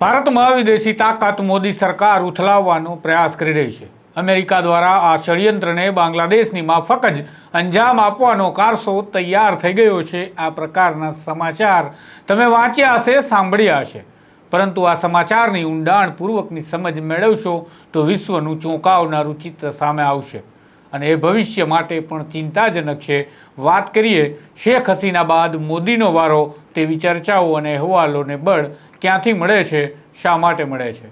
ભારતમાં વિદેશી તાકાત મોદી સરકાર ઉથલાવવાનો પ્રયાસ કરી રહી છે. અમેરિકા દ્વારા આ ષડયંત્રને બાંગ્લાદેશની માફક જ અંજામ આપવાનો કારસો તૈયાર થઈ ગયો છે. આ પ્રકારના સમાચાર તમે વાંચ્યા હશે, સાંભળ્યા હશે. પરંતુ આ સમાચારની ઊંડાણપૂર્વકની સમજ મેળવશો તો વિશ્વનું ચોંકાવનારું ચિત્ર સામે આવશે. અને એ ભવિષ્ય માટે પણ ચિંતાજનક છે. વાત કરીએ, શેખ હસીના બાદ મોદીનો વારો, તેવી ચર્ચાઓ અને અહેવાલોને બળ ક્યાંથી મળે છે? શા માટે મળે છે?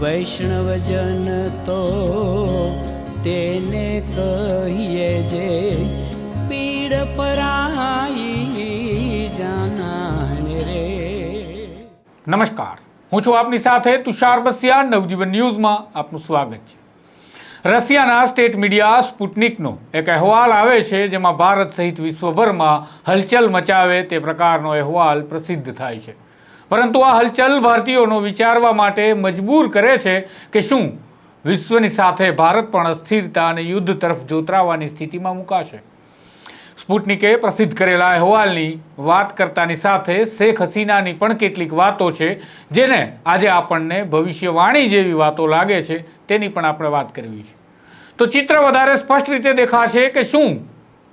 વૈષ્ણવજન તો તેને કહીએ જે પીડ પરાઈ જાનાને રે. નમસ્કાર. હું છું આપની સાથે તુષાર બસિયા નવજીવન ન્યૂઝમાં આપનું સ્વાગત છે. રશિયાના સ્ટેટ મીડિયા સ્પુટનિકનો એક અહેવાલ આવે છે જેમાં ભારત સહિત વિશ્વભરમાં હલચલ મચાવે તે પ્રકારનો અહેવાલ પ્રસિદ્ધ થાય છે. પરંતુ આ હલચલ ભારતીયોનો વિચારવા માટે મજબૂર કરે છે કે શું વિશ્વની સાથે ભારત પણ અસ્થિરતા અને યુદ્ધ તરફ જોતરાવાની સ્થિતિમાં મુકાશે. સ્પુટનિકે પ્રસિદ્ધ કરેલા અહેવાલની વાત કરતાની સાથે શેખ હસીનાની પણ કેટલીક વાતો છે, જેને આજે આપણને ભવિષ્યવાણી જેવી વાતો લાગે છે, તેની પણ આપણે વાત કરવી છે. તો ચિત્ર વધારે સ્પષ્ટ રીતે દેખાશે કે શું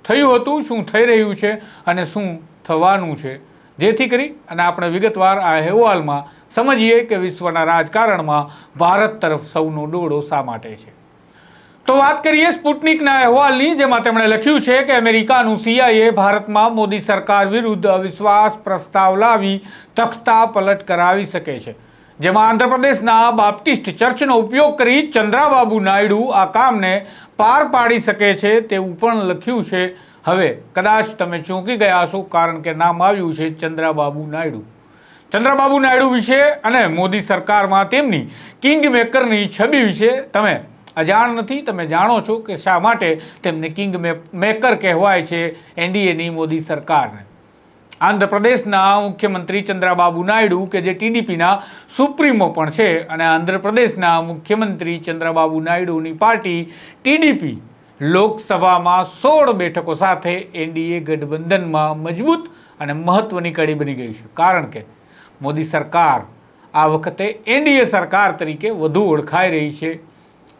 થયું હતું, શું થઈ રહ્યું છે અને શું થવાનું છે. જેથી કરી અને આપણે વિગતવાર આ અહેવાલમાં સમજીએ કે વિશ્વના રાજકારણમાં ભારત તરફ સૌનો ડોળો શા માટે છે. તો વાત કરીએ સ્પુટનિકના અહેવાલની, જેમાં તેમણે લખ્યું છે કે અમેરિકાનું સીઆઈએ ભારતમાં મોદી સરકાર વિરુદ્ધ અવિશ્વાસ પ્રસ્તાવ લાવી તખ્તા પલટ કરાવી શકે છે. જેમાં આંધ્રપ્રદેશના બાપ્ટિસ્ટ ચર્ચનો ઉપયોગ કરી ચંદ્રાબાબુ નાયડુ આ કામને પાર પાડી શકે છે તેવું પણ લખ્યું છે હવે કદાચ તમે ચોંકી ગયા છો કારણ કે નામ આવ્યું છે ચંદ્રાબાબુ નાયડુ. ચંદ્રબાબુ નાયડુ વિશે અને મોદી સરકારમાં તેમની કિંગ મેકરની છબી વિશે તમે અજાણ નથી, તમે જાણો છો કે શા માટે તેમને કિંગ મેકર કહેવાય છે એનડીએની મોદી સરકારને. આંધ્રપ્રદેશના મુખ્યમંત્રી ચંદ્રાબાબુ નાયડુ કે જે ટીડીપીના સુપ્રીમો પણ છે અને આંધ્રપ્રદેશના મુખ્યમંત્રી ચંદ્રબાબુ નાયડુની પાર્ટી ટીડીપી લોકસભામાં સોળ બેઠકો સાથે એનડીએ ગઠબંધનમાં મજબૂત અને મહત્વની કડી બની ગઈ છે. કારણ કે મોદી સરકાર આ વખતે એનડીએ સરકાર તરીકે વધુ ઓળખાઈ રહી છે.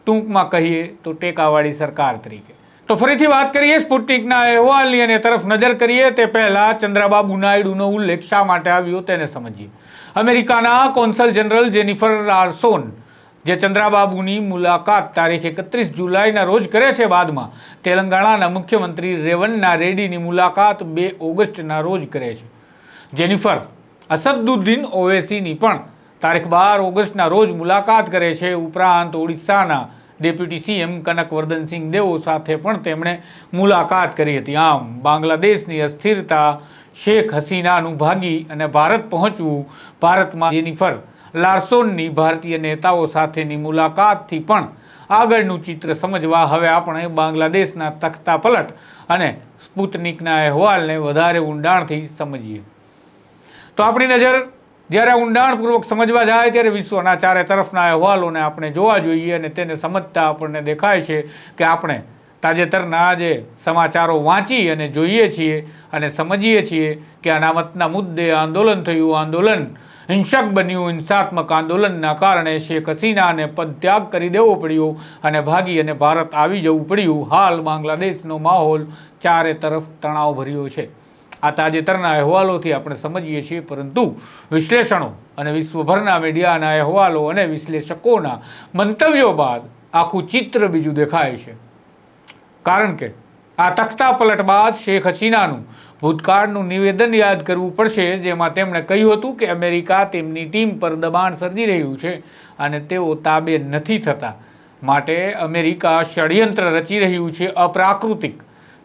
ટૂંકમાં કહીએ તો ટેકાવાળી સરકાર તરીકે. તો ફરીથી વાત કરીએ સ્પુટનિકના અહેવાલની અને તરફ નજર કરીએ તે પહેલાં ચંદ્રબાબુ નાયડુનો ઉલ્લેખ શા માટે આવ્યો તેને સમજીએ. અમેરિકાના કોન્સલ જનરલ જેનિફર લાર્સોન જે ચંદ્રાબાબુની મુલાકાત તારીખ એકત્રીસ જુલાઈના રોજ કરે છે બાદમાં, તેલંગાણાના મુખ્યમંત્રી રેવન્ના રેડ્ડીની મુલાકાત બે ઓગસ્ટના રોજ કરે છે. જેનિફર અસદુદ્દીન ઓવેસીની પણ તારીખ બાર ઓગસ્ટના રોજ મુલાકાત કરે છે. ઉપરાંત ઓડિશાના ડેપ્યુટી સીએમ કનકવર્ધનસિંહ દેવો સાથે પણ તેમણે મુલાકાત કરી હતી. આમ, બાંગ્લાદેશની અસ્થિરતા શેખ હસીનાનું ભાગી અને ભારત પહોંચવું ભારતમાં. જેનિફર લાર્સોનની ભારતીય નેતાઓ સાથેની મુલાકાતથી પણ આગળનું ચિત્ર સમજવા હવે આપણે બાંગ્લાદેશના તખ્તા પલટ અને સ્પુતનિકના અહેવાલને વધારે ઊંડાણથી સમજીએ. તો આપણી નજર જ્યારે ઊંડાણપૂર્વક સમજવા જાય ત્યારે વિશ્વના ચારે તરફના અહેવાલોને આપણે જોવા જોઈએ અને તેને સમજતા આપણને દેખાય છે કે આપણે તાજેતરના જે સમાચારો વાંચી અને જોઈએ છીએ અને સમજીએ છીએ કે અનામતના મુદ્દે આંદોલન થયું. આંદોલન હિંસક બન્યું. હિંસાત્મક આંદોલનના કારણે શેખ હસીનાને પદત્યાગ કરી દેવો પડ્યો અને ભાગી અને ભારત આવી જવું પડ્યું. હાલ બાંગ્લાદેશનો માહોલ ચારે તરફ તણાવ ભર્યો છે. આ તાજેતરના અહેવાલોથી આપણે સમજીએ છીએ, પરંતુ વિશ્લેષણો અને વિશ્વભરના મીડિયાના અહેવાલો અને વિશ્લેષકોના મંતવ્યો બાદ આખું ચિત્ર બીજું દેખાય છે. કારણ કે આ તખ્તા પલટ બાદ શેખ હસીનાનું ભૂતકાળનું નિવેદન યાદ કરવું પડશે, જેમાં તેમણે કહ્યું હતું કે અમેરિકા તેમની ટીમ પર દબાણ સર્જી રહ્યું છે અને તેઓ તાબે નથી થતા. માટે અમેરિકા ષડયંત્ર રચી રહ્યું છે અપ્રાકૃતિક,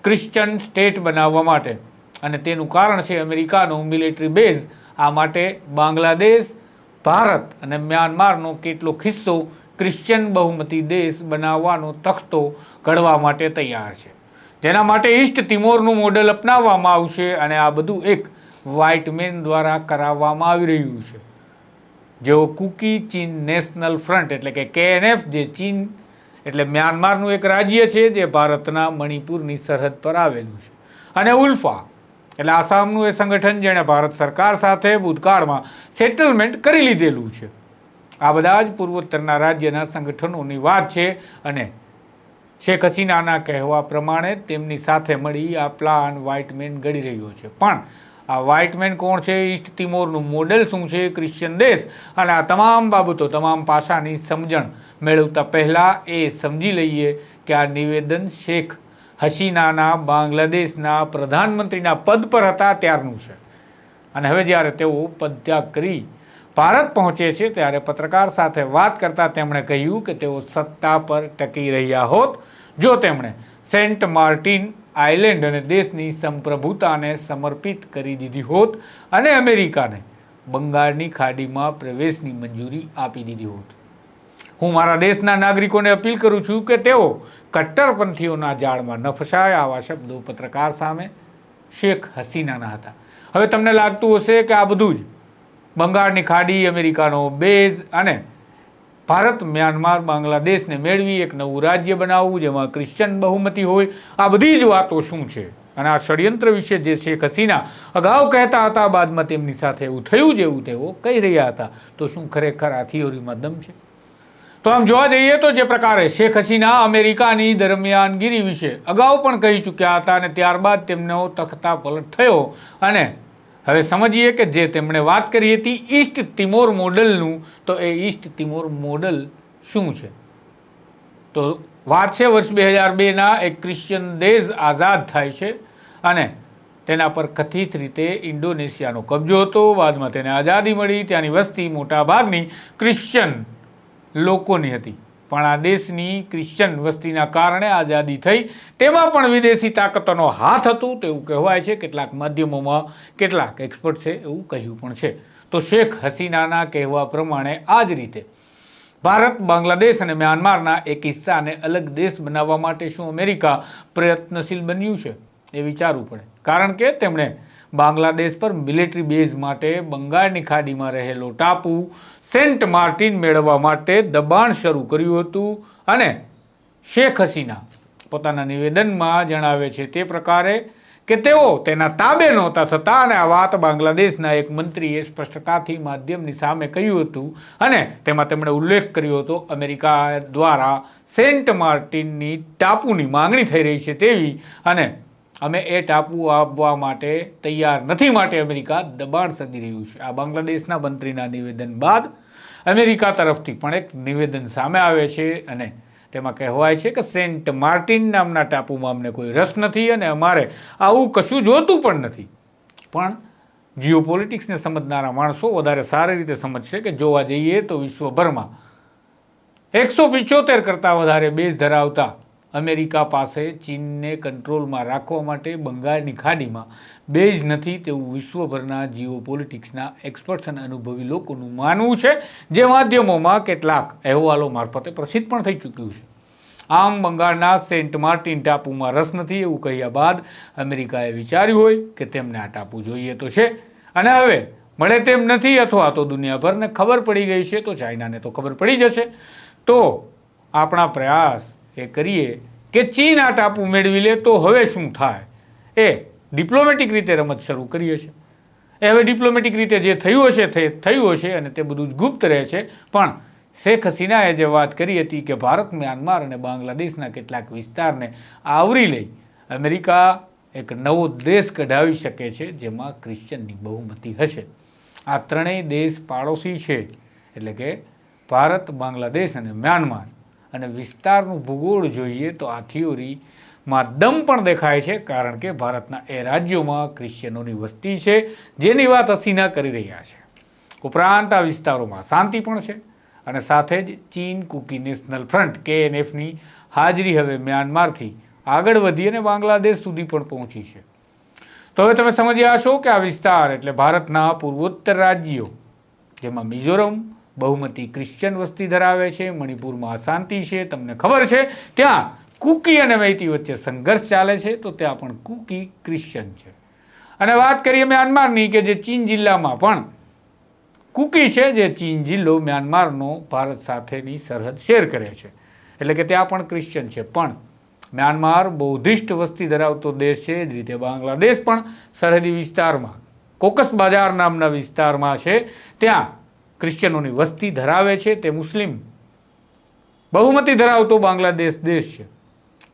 ક્રિશ્ચન સ્ટેટ બનાવવા માટે. અને તેનું કારણ છે અમેરિકાનો મિલિટરી બેઝ. આ માટે બાંગ્લાદેશ, ભારત અને મ્યાનમારનો કેટલોક હિસ્સો ક્રિશ્ચન બહુમતી દેશ બનાવવાનો તખતો ઘડવા માટે તૈયાર છે. જેના માટે ઈસ્ટ તિમોરનું મોડેલ અપનાવવામાં આવશે અને આ બધું એક વ્હાઇટ મેન દ્વારા કરાવવામાં આવી રહ્યું છે. જેઓ કુકી ચીન નેશનલ ફ્રન્ટ એટલે કે કેએનએફ, જે ચીન એટલે મ્યાનમારનું એક રાજ્ય છે, જે ભારતના મણિપુરની સરહદ પર આવેલું છે. અને ઉલ્ફા એટલે આસામનું એ સંગઠન જેણે ભારત સરકાર સાથે ભૂતકાળમાં સેટલમેન્ટ કરી લીધેલું છે. આ બધા જ પૂર્વોત્તરના રાજ્યના સંગઠનોની વાત છે અને શેખ હસીનાના કહેવા પ્રમાણે તેમની સાથે મળી આ પ્લાન વ્હાઇટમેન ઘડી રહ્યો છે. પણ આ વ્હાઇટમેન કોણ છે? ઈસ્ટ તિમોરનું મોડેલ શું છે? ક્રિશ્ચિયન દેશ અને આ તમામ બાબતો, તમામ પાસાની સમજણ મેળવતા પહેલાં એ સમજી લઈએ કે આ નિવેદન શેખ હસીનાના, બાંગ્લાદેશના પ્રધાનમંત્રીના પદ પર હતા ત્યારનું છે. અને હવે જ્યારે તેઓ પદત્યાગ કરી ભારત પહોંચે છે ત્યારે પત્રકાર સાથે વાત કરતા તેમણે કહ્યું કે તેઓ સત્તા પર ટકી રહ્યા હોત. જો તેમણે સેન્ટ માર્ટિન આઇલેન્ડ અને દેશની સંપ્રભુતાને સમર્પિત કરી દીધી હોત અને અમેરિકાને બંગાળની ખાડીમાં પ્રવેશની મંજૂરી આપી દીધી હોત. હું મારા દેશના નાગરિકોને અપીલ કરું છું કે તેઓ કટ્ટરપંથીઓના જાળમાં ન ફસાય, આવા શબ્દો પત્રકાર સામે શેખ હસીનાના હતા. હવે તમને લાગતું હશે કે આ બધું જ બંગાળની ખાડી, અમેરિકાનો બેઝ અને ભારત, મ્યાનમાર, બાંગ્લાદેશને મેળવી એક નવું રાજ્ય બનાવવું, જેમાં ક્રિશ્ચન બહુમતી હોય. આ બધી જ વાતો શું છે? અને આ ષડયંત્ર વિશે જે શેખ હસીના અગાઉ કહેતા હતા, બાદમાં તેમની સાથે એવું થયું જેવું તેઓ કહી રહ્યા હતા. તો શું ખરેખર આ થિયોરીમાં દમ છે? તો આમ જોવા જઈએ તો જે પ્રકારે શેખ હસીના અમેરિકાની દરમિયાનગીરી વિશે અગાઉ પણ કહી ચૂક્યા હતા અને ત્યારબાદ તેમનો તખતા પલટ થયો અને હવે સમજીએ કે જે તેમણે વાત કરી હતી ઈસ્ટ તિમોર મોડલનું, તો એ ઈસ્ટ તિમોર મોડલ શું છે? તો વાત છે વર્ષ બે હજાર બેના, એક ક્રિશ્ચિયન દેશ આઝાદ થાય છે અને તેના પર કથિત રીતે ઇન્ડોનેશિયાનો કબજો હતો. બાદમાં તેને આઝાદી મળી, ત્યાંની વસ્તી મોટાભાગની ક્રિશ્ચિયન લોકોની હતી. પણ આ દેશની ક્રિશ્ચન વસ્તીના કારણે આઝાદી થઈ. તેમાં પણ વિદેશી તાકાતોનો હાથ હતું તેવું કહેવાય છે. કેટલાક માધ્યમોમાં કેટલાક એક્સપર્ટ છે એવું કહ્યું પણ છે. તો શેખ હસીનાના કહેવા પ્રમાણે આ જ રીતે. ભારત, બાંગ્લાદેશ અને મ્યાનમારના એક હિસ્સાને અલગ દેશ બનાવવા માટે શું અમેરિકા પ્રયત્નશીલ બન્યું છે? એ વિચારવું પડે. કારણ કે તેમણે બાંગ્લાદેશ પર મિલિટરી બેઝ માટે બંગાળની ખાડીમાં રહેલો ટાપુ સેન્ટ માર્ટિન મેળવવા માટે દબાણ શરૂ કર્યું હતું અને શેખ હસીના પોતાના નિવેદનમાં જણાવે છે તે પ્રકારે કે તેઓ તેના તાબે નહોતા થતા અને આ વાત બાંગ્લાદેશના એક મંત્રીએ સ્પષ્ટતાથી માધ્યમની સામે કહ્યું હતું અને તેમાં તેમણે ઉલ્લેખ કર્યો હતો, અમેરિકા દ્વારા સેન્ટ માર્ટિનની ટાપુની માંગણી થઈ રહી છે તેવી અને અમે એ ટાપુ આપવા માટે તૈયાર નથી માટે અમેરિકા દબાણ સદી રહ્યું છે. આ બાંગ્લાદેશના મંત્રીના નિવેદન બાદ અમેરિકા તરફથી પણ એક નિવેદન સામે આવે છે અને તેમાં કહેવાય છે કે સેન્ટ માર્ટિન નામના ટાપુમાં અમને કોઈ રસ નથી અને અમારે આવું કશું જોતું પણ નથી. પણ જીઓ પોલિટિક્સને સમજનારા માણસો વધારે સારી રીતે સમજશે કે જોવા જઈએ તો વિશ્વભરમાં એકસો પિચોતેર કરતાં વધારે બેઝ ધરાવતા અમેરિકા પાસે ચીનને કંટ્રોલમાં રાખવા માટે બંગાળની ખાડીમાં બેઝ નથી તેવું વિશ્વભરના જીઓ પોલિટિક્સના એક્સપર્ટ્સ અને અનુભવી લોકોનું માનવું છે, જે માધ્યમોમાં કેટલાક અહેવાલો મારફતે પ્રસિદ્ધ પણ થઈ ચૂક્યું છે. આમ બંગાળના સેન્ટ માર્ટિન ટાપુમાં રસ નથી એવું કહ્યા બાદ અમેરિકાએ વિચાર્યું હોય કે તેમને આ ટાપુ જોઈએ તો છે. અને હવે મળે તેમ નથી અથવા તો દુનિયાભરને ખબર પડી ગઈ છે તો ચાઇનાને તો ખબર પડી જશે. તો આપણા પ્રયાસ એ કરીએ કે ચીન આ ટાપુ મેળવી લે તો હવે શું થાય? એ ડિપ્લોમેટિક રીતે રમત શરૂ કરી હશે. એ હવે ડિપ્લોમેટિક રીતે જે થયું હશે તે થયું હશે અને તે બધું જ ગુપ્ત રહે છે. પણ શેખ હસીનાએ જે વાત કરી હતી કે ભારત મ્યાનમાર અને બાંગ્લાદેશના કેટલાક વિસ્તારને આવરી લઈ અમેરિકા એક નવો દેશ કઢાવી શકે છે, જેમાં ક્રિશ્ચનની બહુમતી હશે. આ ત્રણેય દેશ પાડોશી છે. એટલે કે ભારત, બાંગ્લાદેશ અને મ્યાનમાર. અને વિસ્તારનું ભૂગોળ જોઈએ તો આ થિયોરીમાં દમ પણ દેખાય છે, કારણ કે ભારતના એ રાજ્યોમાં ક્રિશ્ચિયનોની વસ્તી છે, જેની વાત હસીના કરી રહ્યા છે. ઉપરાંત આ વિસ્તારોમાં શાંતિ પણ છે અને સાથે જ ચીન કુકી નેશનલ ફ્રન્ટ, કેએનએફની હાજરી હવે મ્યાનમારથી આગળ વધી અને બાંગ્લાદેશ સુધી પણ પહોંચી છે. તો હવે તમે સમજ્યા હશો કે આ વિસ્તાર એટલે ભારતના પૂર્વોત્તર રાજ્યો, જેમાં મિઝોરમ બહુમતી ક્રિશ્ચિયન વસ્તી ધરાવે છે, મણિપુરમાં અશાંતિ છે, તમને ખબર છે, ત્યાં કુકી અને મૈતી વચ્ચે સંઘર્ષ ચાલે છે, તો ત્યાં પણ કુકી ક્રિશ્ચિયન છે. અને વાત કરીએ મ્યાનમારની કે જે ચીન જિલ્લામાં પણ કુકી છે, જે ચીન જિલ્લો મ્યાનમારનો ભારત સાથેની સરહદ શેર કરે છે. એટલે કે ત્યાં પણ ક્રિશ્ચિયન છે, પણ મ્યાનમાર બૌદ્ધિસ્ટ વસ્તી ધરાવતો દેશ છે, એ જ રીતે બાંગ્લાદેશ પણ સરહદી વિસ્તારમાં, કોકસ બજાર નામના વિસ્તારમાં છે, ત્યાં ક્રિશ્ચનોની વસ્તી ધરાવે છે તે મુસ્લિમ. બહુમતી ધરાવતો બાંગ્લાદેશ દેશ છે.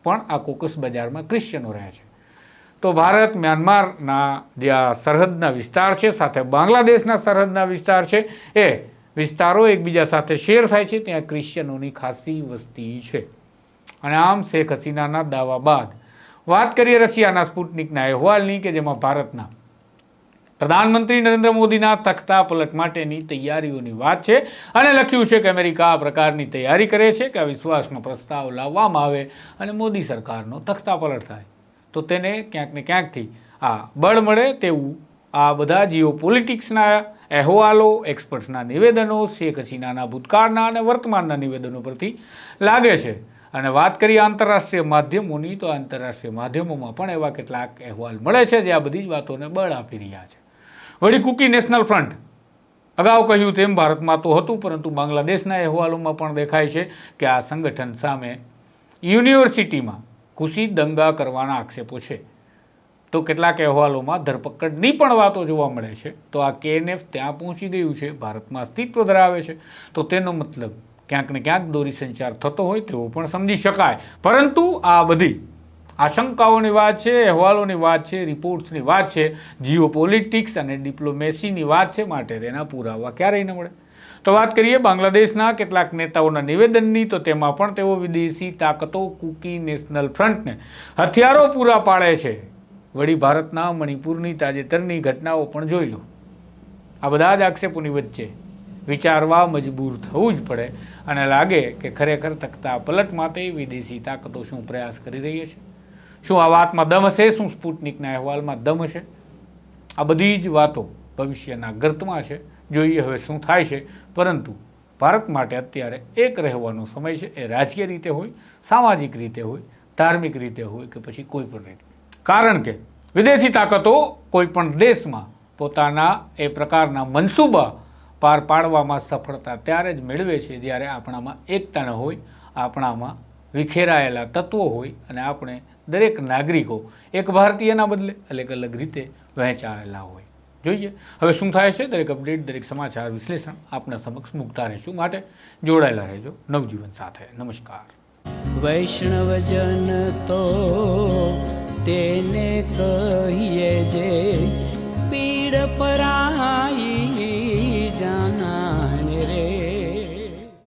પણ આ કોકસ બજારમાં ક્રિશ્ચનો રહે છે. તો ભારત, મ્યાનમારના જે આ સરહદના વિસ્તાર છે, સાથે બાંગ્લાદેશના સરહદના વિસ્તાર છે, એ વિસ્તારો એકબીજા સાથે શેર થાય છે, ત્યાં ક્રિશ્ચનોની ખાસી વસ્તી છે. અને આમ શેખ હસીનાના દાવા બાદ વાત કરીએ રશિયાના સ્પુટનિકના અહેવાલની કે જેમાં ભારતના પ્રધાનમંત્રી નરેન્દ્ર મોદીના તખતા પલટ માટેની તૈયારીઓની વાત છે અને લખ્યું છે કે અમેરિકા આ પ્રકારની તૈયારી કરે છે કે આ વિશ્વાસનો પ્રસ્તાવ લાવવામાં આવે અને મોદી સરકારનો તખતા પલટ થાય. તો તેને ક્યાંક ને ક્યાંકથી આ બળ મળે તેવું આ બધા જીઓ પોલિટિક્સના અહેવાલો, એક્સપર્ટ્સના નિવેદનો, શેખ હસીનાના ભૂતકાળના અને વર્તમાનના નિવેદનો પરથી લાગે છે. અને વાત કરીએ આંતરરાષ્ટ્રીય માધ્યમોની, તો આંતરરાષ્ટ્રીય માધ્યમોમાં પણ એવા કેટલાક અહેવાલ મળે છે જે આ બધી જ વાતોને બળ આપી રહ્યા છે. વળી કુકી નેશનલ ફ્રન્ટ. અગાઉ કહ્યું તેમ ભારતમાં તો હતું, પરંતુ બાંગ્લાદેશના અહેવાલોમાં પણ દેખાય છે કે આ સંગઠન સામે યુનિવર્સિટીમાં ખુશી દંગા કરવાના આક્ષેપો છે. તો કેટલાક અહેવાલોમાં ધરપકડની પણ વાતો જોવા મળે છે. તો આ કેએનએફ ત્યાં પહોંચી ગયું છે, ભારતમાં અસ્તિત્વ ધરાવે છે. તો તેનો મતલબ ક્યાંક ને ક્યાંક દોરી સંચાર થતો હોય તેવો પણ સમજી શકાય. પરંતુ આ બધી આશંકાઓની વાત છે, અહેવાલોની વાત છે, રિપોર્ટ્સની વાત છે જીઓ પોલિટિક્સ અને ડિપ્લોમેસીની વાત છે, માટે તેના પુરાવા ક્યારેય ન મળે. તો વાત કરીએ બાંગ્લાદેશના કેટલાક નેતાઓના નિવેદનની, તો તેમાં પણ તેઓ વિદેશી તાકતો કુકી નેશનલ ફ્રન્ટને હથિયારો પૂરા પાડે છે. વળી ભારતના મણિપુરની તાજેતરની ઘટનાઓ પણ જોઈ લો. આ બધા જ આક્ષેપોની વચ્ચે વિચારવા મજબૂર થવું જ પડે અને લાગે કે ખરેખર તકતા પલટ માટે વિદેશી તાકાતો શું પ્રયાસ કરી રહી છે શું આ વાતમાં દમ હશે? શું સ્પુટનિકના અહેવાલમાં દમ હશે? આ બધી જ વાતો ભવિષ્યના ગર્તમાં છે. જોઈએ હવે શું થાય છે. પરંતુ ભારત માટે અત્યારે એક રહેવાનો સમય છે. એ રાજકીય રીતે હોય, સામાજિક રીતે હોય, ધાર્મિક રીતે હોય કે પછી કોઈ પણ રીતે. કારણ કે વિદેશી તાકાતો કોઈ પણ દેશમાં પોતાના એ પ્રકારના મનસૂબા પાર પાડવામાં સફળતા ત્યારે જ મેળવે છે જ્યારે આપણામાં એકતા હોય, આપણામાં વિખેરાયેલા તત્વો હોય અને આપણે દરેક નાગરિકો એક ભારતીયના બદલે અલગ અલગ રીતે વહેંચાયેલા હોય. જોઈએ, હવે શું થાય છે? દરેક અપડેટ, દરેક સમાચાર વિશ્લેષણ આપના સમક્ષ મૂકતા રહીશું. માટે જોડાયેલા રહેજો નવજીવન સાથે. નમસ્કાર. વૈષ્ણવજન તો તેને કહીએ જે પીડ પરાઈ